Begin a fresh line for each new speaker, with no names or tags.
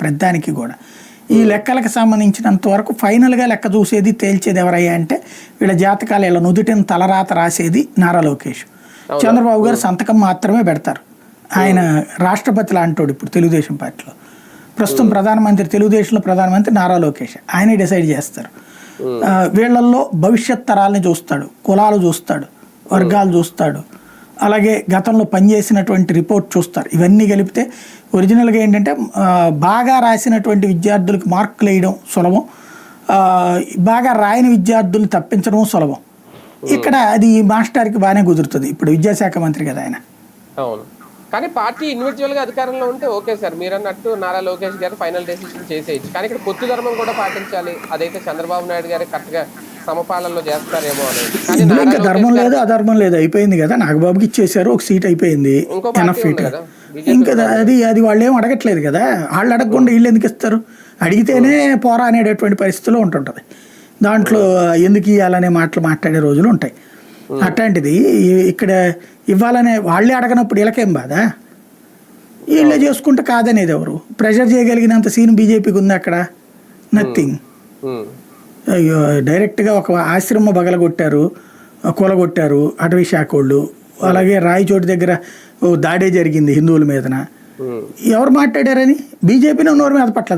ప్రతిదానికి కూడా. ఈ లెక్కలకు సంబంధించినంత వరకు ఫైనల్గా లెక్క చూసేది తేల్చేది ఎవరయ్యా అంటే వీళ్ళ జాతకాలు ఇలా నుదుటిని తలరాత రాసేది నారా లోకేష్. చంద్రబాబు గారు సంతకం మాత్రమే పెడతారు. ఆయన రాష్ట్రపతి లాంటోడు ఇప్పుడు తెలుగుదేశం పార్టీలో. ప్రస్తుతం ప్రధానమంత్రి తెలుగుదేశంలో ప్రధానమంత్రి నారా లోకేష్. ఆయనే డిసైడ్ చేస్తారు. వీళ్ళల్లో భవిష్యత్ తరాలని చూస్తాడు కులాలు చూస్తాడు వర్గాలు చూస్తాడు అలాగే గతంలో పనిచేసినటువంటి రిపోర్ట్ చూస్తారు. ఇవన్నీ కలిపితే ఒరిజినల్గా ఏంటంటే బాగా రాసినటువంటి విద్యార్థులకు మార్కులు వేయడం సులభం. బాగా రాయని విద్యార్థుల్ని తప్పించడం సులభం. ఇక్కడ అది ఈ మాస్టర్కి బాగానే కుదురుతుంది. ఇప్పుడు విద్యాశాఖ మంత్రి కదా ఆయన.
అవును. కానీ పార్టీ ఇండివిజువల్గా అధికారంలో ఉంటే ఓకే సార్. మీరు అన్నట్టు నారా లోకేష్ గారు ఫైనల్ డెసిషన్ చేసేయచ్చు. కానీ ఇక్కడ పొత్తు ధర్మం కూడా పాటించాలి. అదైతే చంద్రబాబు నాయుడు గారు కరెక్ట్గా సమపాలనలో చేస్తారేమో నారా
ఇంకా ధర్మం లేదు అధర్మం లేదు. అయిపోయింది కదా. నాగబాబుకి ఇచ్చేసారు ఒక సీట్ అయిపోయింది.
ఇంకో
ఎనఫ్ సీట్ ఇంకా అది అది వాళ్ళు ఏం అడగట్లేదు కదా. వాళ్ళు అడగకుండా వీళ్ళు ఎందుకు ఇస్తారు? అడిగితేనే పోరా అనేటటువంటి పరిస్థితిలో ఉంటుంటుంది. దాంట్లో ఎందుకు ఇవ్వాలనే మాటలు మాట్లాడే రోజులు ఉంటాయి. అట్లాంటిది ఇక్కడ ఇవ్వాలనే వాళ్ళే అడగనప్పుడు వీళ్ళకేం బాధ? వీళ్ళే చేసుకుంటే కాదనేది ఎవరు? ప్రెషర్ చేయగలిగినంత సీన్ బీజేపీకి ఉంది అక్కడ. నథింగ్ డైరెక్ట్గా ఒక ఆశ్రమ బగలగొట్టారు కూలగొట్టారు అటవీ శాఖ వాళ్ళు. అలాగే రాయచోటి దగ్గర దాడే జరిగింది హిందువుల మీదన. ఎవరు మాట్లాడారని? బీజేపీని నోరు మీద పట్ల